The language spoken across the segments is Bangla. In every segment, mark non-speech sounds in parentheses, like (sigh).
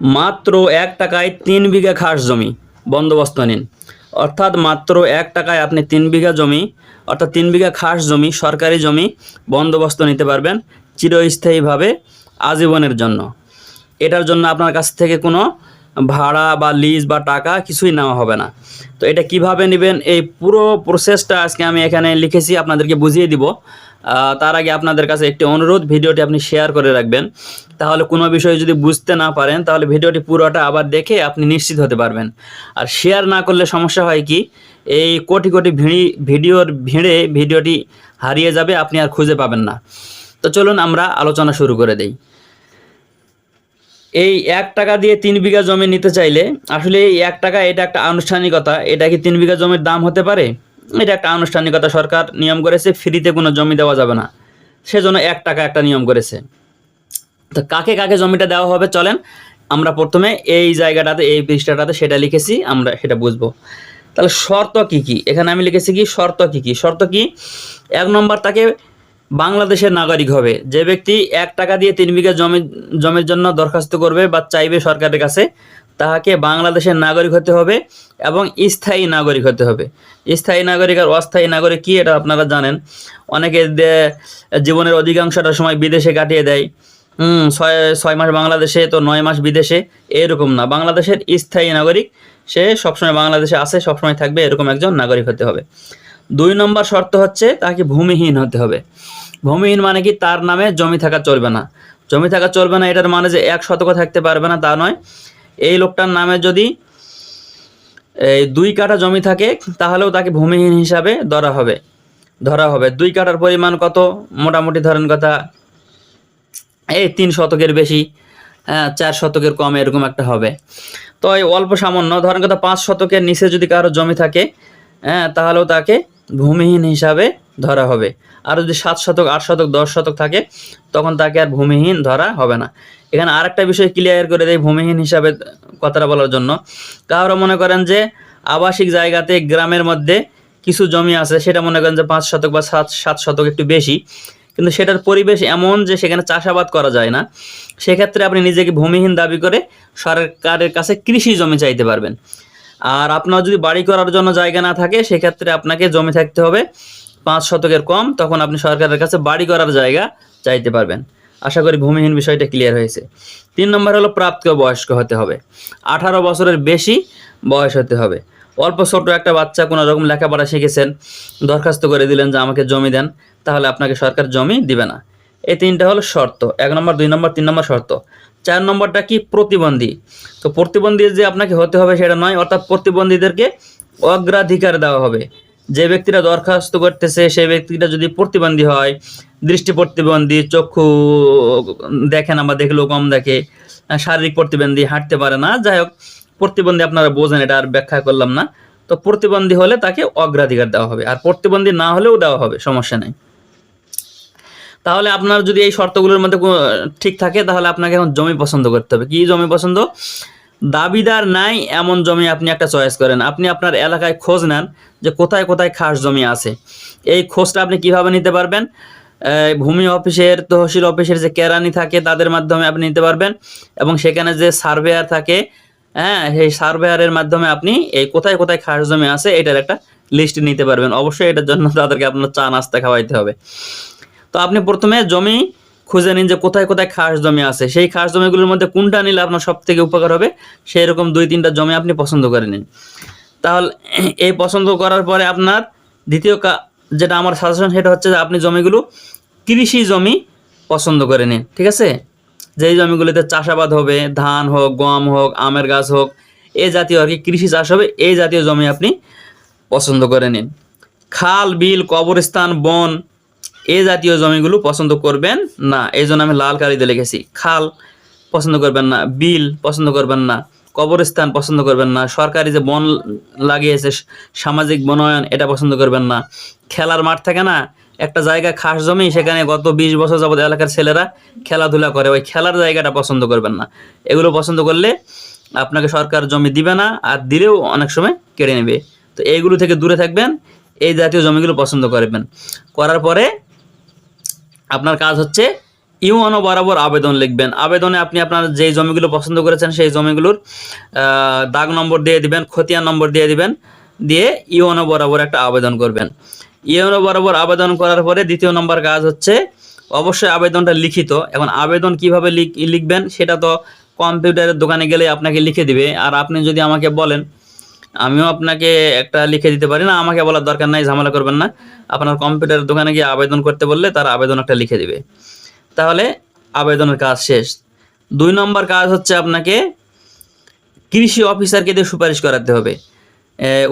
মাত্র এক টাকায় তিন বিঘা খাস জমি। বন্দোবস্ত নিন। অর্থাৎ মাত্র এক টাকায় আপনি তিন বিঘা জমি, অর্থাৎ তিন বিঘা খাস জমি, সরকারি জমি, বন্দোবস্ত নিতে পারবেন চিরস্থায়ীভাবে আজীবনের জন্য। এটার জন্য আপনার কাছ থেকে কোনো ভাড়া বা লিজ বা টাকা কিছুই নেওয়া হবে না। তো এটা কীভাবে নেবেন, এই পুরো প্রসেসটা আজকে আমি এখানে লিখেছি, আপনাদেরকে বুঝিয়ে দিব। তার আগে আপনাদের কাছে একটি অনুরোধ, ভিডিওটি আপনি শেয়ার করে রাখবেন। তাহলে কোনো বিষয়ে যদি বুঝতে না পারেন, তাহলে ভিডিওটি পুরোটা আবার দেখে আপনি নিশ্চিত হতে পারবেন। আর শেয়ার না করলে সমস্যা হয় কি, এই কোটি কোটি ভিড়ি, ভিডিওর ভিড়ে ভিডিওটি হারিয়ে যাবে, আপনি আর খুঁজে পাবেন না। তো চলুন আমরা আলোচনা শুরু করে দেই। এই এক টাকা দিয়ে তিন বিঘা জমি নিতে চাইলে, আসলে এই এক টাকা এটা একটা আনুষ্ঠানিকতা, এটা কি তিন বিঘা জমির দাম হতে পারে? এটা একটা আনুষ্ঠানিকতা সরকার নিয়ম করেছে, ফ্রিতে কোনো জমি দেওয়া যাবে না। সেজন্য এক টাকা একটা নিয়ম করেছে। তো কাকে কাকে জমিটা দেওয়া হবে চলেন, আমরা প্রথমে এই জায়গাটাতে, এই পৃষ্ঠাটাতে সেটা লিখেছি, আমরা সেটা বুঝব। তাহলে শর্ত কি কি? এখানে আমি লিখেছি কি, শর্ত কি কি? শর্ত কি, এক নম্বর তাকে বাংলাদেশের নাগরিক হবে। যে ব্যক্তি এক টাকা দিয়ে তিন বিঘা জমি, জমির জন্য দরখাস্ত করবে বা চাইবে সরকারের কাছে তাহাকে বাংলাদেশের নাগরিক হতে হবে এবং স্থায়ী নাগরিক হতে হবে। স্থায়ী নাগরিক আর অস্থায়ী নাগরিক কি এটা আপনারা জানেন। অনেকে জীবনের অধিকাংশটা সময় বিদেশে কাটিয়ে দেয়। হুম, ছয় ছয় মাস বাংলাদেশে তো নয় মাস বিদেশে, এরকম না। বাংলাদেশের স্থায়ী নাগরিক, সে সবসময় বাংলাদেশে আছে, সবসময় থাকবে, এরকম একজন নাগরিক হতে হবে। দুই নম্বর শর্ত হচ্ছে তাকে ভূমিহীন হতে হবে। ভূমিহীন মানে কি? তার নামে জমি থাকা চলবে না। জমি থাকা চলবে না, এটার মানে যে এক শতক থাকতে পারবে না, তা নয়। এই লোকটার নামে যদি এই দুই কাঠা জমি থাকে, তাহলেও তাকে ভূমিহীন হিসাবে ধরা হবে। ধরা হবে। দুই কাঠার পরিমাণ কত? মোটামুটি ধরেন কথা, এই তিন শতকের বেশি হ্যাঁ চার শতকের কম এরকম একটা হবে। তো এই অল্প সামান্য, ধরেন কথা পাঁচ শতকের নিচে যদি কারও জমি থাকে হ্যাঁ তাহলেও তাকে ভূমিহীন হিসাবে ধরা হবে। আর যদি সাত শতক, আট শতক, দশ শতক থাকে, তখন তাকে আর ভূমিহীন ধরা হবে না। এখানে আরেকটা বিষয় ক্লিয়ার করে দেয় ভূমিহীন হিসাবে কথাটা বলার জন্য। কারও মনে করেন যে আবাসিক জায়গাতে গ্রামের মধ্যে কিছু জমি আছে, সেটা মনে করেন যে পাঁচ শতক বা সাত সাত শতক একটু বেশি। কিন্তু সেটার পরিবেশ এমন যে সেখানে চাষাবাদ করা যায় না। সেক্ষেত্রে আপনি নিজেকে ভূমিহীন দাবি করে সরকারের কাছে কৃষি জমি চাইতে পারবেন। আর আপনার যদি বাড়ি করার জন্য জায়গা না থাকে, সেক্ষেত্রে আপনাকে জমি থাকতে হবে। পাঁচ শতকের কম, তখন আপনি সরকারের কাছে বাড়ি করার জায়গা চাইতে পারবেন। আশা করি ভূমিহীন বিষয়টা ক্লিয়ার হয়েছে। তিন নম্বর হলো প্রাপ্ত বয়স্ক হতে হবে। আঠারো বছরের বেশি বয়স হতে হবে। অল্প ছোট একটা বাচ্চা কোনো রকম লেখাপড়া শিখেছেন, দরখাস্ত করে দিলেন যে আমাকে জমি দেন, তাহলে আপনাকে সরকার জমি দিবে না। এই তিনটা হলো শর্ত। এক নম্বর, দুই নম্বর, তিন নম্বর শর্ত। চার নম্বরটা কি? প্রতিবন্ধী। তো প্রতিবন্ধী যে আপনাকে হতে হবে সেটা নয়, অর্থাৎ প্রতিবন্ধীদেরকে অগ্রাধিকার দেওয়া হবে। যে ব্যক্তিরা দরখাস্ত করতেছে, সেই ব্যক্তিটা যদি প্রতিবন্ধী হয়, দৃষ্টি প্রতিবন্ধী, চক্ষু দেখে না বা দেখলেও কম দেখে শারীরিক প্রতিবন্ধী হাঁটতে পারে না, যাই হোক, প্রতিবন্ধী আপনারা বোঝেন, এটা আর ব্যাখ্যা করলাম না। তো প্রতিবন্ধী হলে তাকে অগ্রাধিকার দেওয়া হবে, আর প্রতিবন্ধী না হলেও দেওয়া হবে, সমস্যা নেই। তাহলে আপনার যদি এই শর্তগুলোর মধ্যে ঠিক থাকে, তাহলে আপনাকে এখন জমি পছন্দ করতে হবে। কি জমি পছন্দ? দাবিদার নাই, এমন জমি আপনি একটা চয়েস করেন। আপনি আপনার এলাকায় খোঁজ নেন যে কোথায় কোথায় খাস জমি আছে। এই খোঁজটা আপনি কীভাবে নিতে পারবেন? ভূমি অফিসের, তহসিল অফিসের যে কেরানি থাকে, তাদের মাধ্যমে আপনি নিতে পারবেন এবং সেখানে যে সার্ভেয়ার থাকে হ্যাঁ সেই সার্ভেয়ারের মাধ্যমে আপনি এই কোথায় কোথায় খাস জমি আছে, এটার একটা লিস্ট নিতে পারবেন। অবশ্যই এটার জন্য তাদেরকে আপনার চা নাস্তা খাওয়াইতে হবে। তো আপনি প্রথমে জমি খুঁজে নিন যে কোথায় কোথায় খাস জমি আছে। সেই খাস জমিগুলোর মধ্যে কোনটা নিলে আপনার সব থেকে উপকার হবে? সেই রকম দুই তিনটা জমি আপনি পছন্দ করে নিন। তাহলে (clears throat) এই পছন্দ করার পরে আপনার দ্বিতীয় যেটা আমার সাজেশন সেটা হচ্ছে যে আপনি জমিগুলো কৃষি জমি পছন্দ করে নিন, ঠিক আছে? যেই জমিগুলোতে চাষাবাদ হবে, ধান হোক, গম হোক, আমের গাছ হোক এই জাতীয় আর কি কৃষি চাষ হবে, এই জাতীয় জমি আপনি পছন্দ করে নিন। খাল, বিল, কবরস্থান, বন এই জাতীয় জমিগুলো পছন্দ করবেন না। এই জন্য আমি লাল কালিতে লিখেছি। খাল পছন্দ করবেন না, বিল পছন্দ করবেন না, কবরস্থান পছন্দ করবেন না, সরকারি যে বন লাগিয়েছে, সামাজিক বনায়ন, এটা পছন্দ করবেন না। খেলার মাঠ থাকে না, একটা জায়গা খাস জমি, সেখানে গত বিশ বছর যাবত এলাকার ছেলেরা খেলাধুলা করে। ওই খেলার জায়গাটা পছন্দ করবেন না। এগুলো পছন্দ করলে আপনাকে সরকার জমি দিবে না, আর দিলেও অনেক সময় কেড়ে নেবে। তো এইগুলো থেকে দূরে থাকবেন, এই জাতীয় জমিগুলো পছন্দ করবেন। করার পরে আপনার কাজ হচ্ছে ইউএনও বরাবর আবেদন লিখবেন। আবেদনে আপনি আপনার যেই জমিগুলো পছন্দ করেছেন সেই জমিগুলোর দাগ নম্বর দিয়ে দিবেন, খতিয়ান নম্বর দিয়ে দিবেন, দিয়ে ইউএনও বরাবর একটা আবেদন করবেন। ইউএনও বরাবর আবেদন করার পরে দ্বিতীয় নম্বর কাজ হচ্ছে অবশ্যই আবেদনটা লিখিত। এখন আবেদন কীভাবে লিখ- লিখবেন সেটা তো কম্পিউটারের দোকানে গেলে আপনাকে লিখে দিবে। আর আপনি যদি আমাকে বলেন আমিও আপনাকে একটা লিখে দিতে পারি। না, আমাকে বলার দরকার নাই, ঝামেলা করবেন না। আপনার কম্পিউটারের দোকানে গিয়ে আবেদন করতে বললে তার আবেদন একটা লিখে দিবে। তাহলে আবেদনের কাজ শেষ। দুই নম্বর কাজ হচ্ছে আপনাকে কৃষি অফিসারকে দিয়ে সুপারিশ করাতে হবে।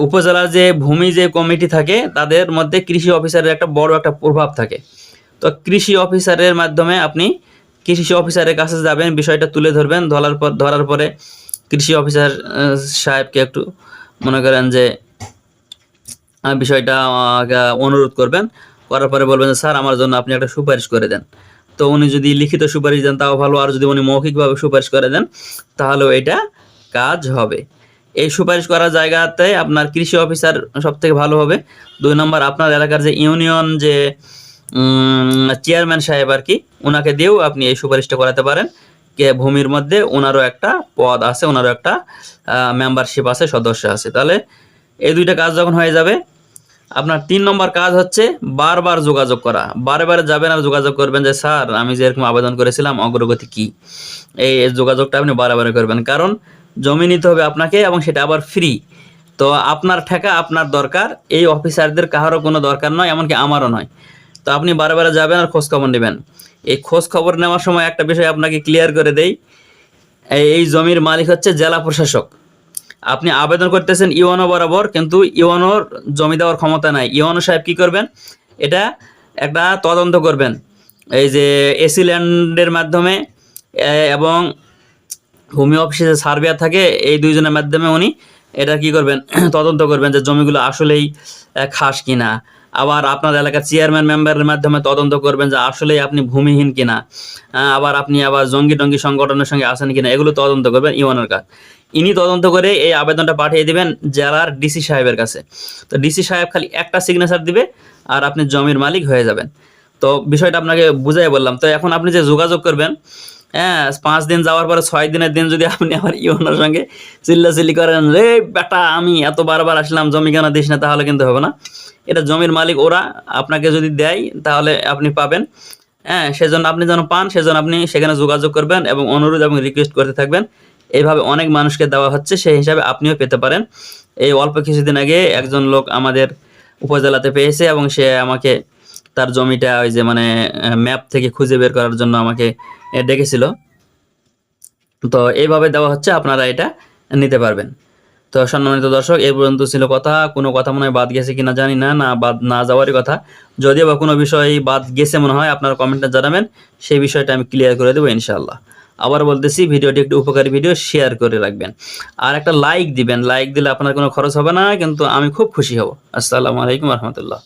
উপজেলার যে ভূমি যে কমিটি থাকে, তাদের মধ্যে কৃষি অফিসারের একটা বড় একটা প্রভাব থাকে। তো কৃষি অফিসারের মাধ্যমে আপনি কৃষি অফিসারের কাছে যাবেন, বিষয়টা তুলে ধরবেন। ধরার পর, ধরার পরে কৃষি অফিসার সাহেবকে একটু মনে করেন যে বিষয়টা অনুরোধ করবেন। করার পরে বলবেন যে, স্যার, আমার জন্য আপনি একটা সুপারিশ করে দেন। তো উনি যদি লিখিত সুপারিশ দেন, তাও ভালো। আর যদি উনি মৌখিকভাবে সুপারিশ করে দেন, তাহলেও এটা কাজ হবে। এই সুপারিশ করার জায়গাতে আপনার কৃষি অফিসার সব থেকে ভালো হবে। দুই নম্বর, আপনার এলাকার যে ইউনিয়ন যে চেয়ারম্যান সাহেব আর কি ওনাকে দিয়েও আপনি এই সুপারিশটা করাতে পারেন। ভূমির মধ্যে ওনারও একটা পদ আছে, ওনারও একটা মেম্বারশিপ আছে, সদস্য আছে। তাহলে এই দুইটা কাজ যখন হয়ে যাবে, আপনার তিন নম্বর কাজ হচ্ছে বারবার যোগাযোগ করা। বারে বারে যাবেন আর যোগাযোগ করবেন যে, স্যার, আমি যে এরকম আবেদন করেছিলাম, অগ্রগতি কি? এই যোগাযোগটা আপনি বারে বারে করবেন। কারণ জমি নিতে হবে আপনাকে এবং সেটা আবার ফ্রি তো আপনার ঠেকা, আপনার দরকার। এই অফিসারদের কারোর কোনো দরকার নয়, এমনকি আমারও নয়। তো আপনি বারে বারে যাবেন আর খোঁজখবর নেবেন। এই খোঁজ খবর নেওয়ার সময় একটা বিষয় আপনাকে ক্লিয়ার করে দেই। এই- জমির মালিক হচ্ছে জেলা প্রশাসক। আপনি আবেদন করতেছেন ইওনো বরাবর, কিন্তু ইওনোর জমি দেওয়ার ক্ষমতা নাই। ইওনো সাহেব কি করবেন? এটা একটা তদন্ত করবেন। এই যে এসি ল্যান্ডের মাধ্যমে এবং ভূমি অফিসে সার্ভেয়ার থাকে, এই দুইজনের মাধ্যমে উনি এটা কি করবেন? (clears throat) তদন্ত করবেন যে জমিগুলো আসলেই খাস কিনা। আবার আপনার এলাকার চেয়ারম্যান মেম্বারের মাধ্যমে তদন্ত করবেন যে আসলেই আপনি ভূমিহীন কিনা। আহ, আবার আপনি আবার জঙ্গি টঙ্গি সংগঠনের সঙ্গে আছেন কিনা এগুলো তদন্ত করবেন ইওনের কাজ ইনি তদন্ত করে এই আবেদনটা পাঠিয়ে দিবেন জেলার ডিসি সাহেবের কাছে। তো ডিসি সাহেব খালি একটা সিগনেচার দিবে আর আপনি জমির মালিক হয়ে যাবেন। তো বিষয়টা আপনাকে বুঝাই বললাম। তো এখন আপনি যে যোগাযোগ করবেন হ্যাঁ পাঁচ দিন যাওয়ার পরে ছয় দিনের দিন যদি আপনি আমার ইওনার সঙ্গে চিল্লাচিল্লি করেন, রে বেটা, আমি এত বারবার আসলাম, জমি কেন দিস না, তাহলে কিন্তু হবে না। এটা জমির মালিক, ওরা আপনাকে যদি দেয়, তাহলে আপনি পাবেন। হ্যাঁ সেজন্য আপনি যেন পান, সেজন্য আপনি সেখানে যোগাযোগ করবেন এবং অনুরোধ এবং রিকোয়েস্ট করতে থাকবেন। এইভাবে অনেক মানুষকে দেওয়া হচ্ছে, সেই হিসাবে আপনিও পেতে পারেন। এই অল্প কিছুদিন আগে একজন লোক আমাদের উপজেলাতে পেয়েছে এবং সে আমাকে তার জমিটা ওই যে মানে ম্যাপ থেকে খুঁজে বের করার জন্য আমাকে ডেকেছিল। তো এইভাবে দেওয়া হচ্ছে, আপনারা এটা নিতে পারবেন। তো সম্মানিত দর্শক এই পর্যন্ত ছিল কথা। কোনো কথা মনে হয় বাদ গেছে কিনা জানি না না, বাদ না যাওয়ারই কথা। যদিও বা কোনো বিষয় বাদ গেছে মনে হয়, আপনারা কমেন্টে জানাবেন। সেই বিষয়টা আমি ক্লিয়ার করে দেবো ইনশাল্লাহ আবার বলতেছি, ভিডিওটি একটু উপকারী ভিডিও শেয়ার করে রাখবেন। আর একটা লাইক দিবেন। লাইক দিলে আপনার কোনো খরচ হবে না, কিন্তু আমি খুব খুশি হব। আসসালামু আলাইকুম রহমতুল্লাহ।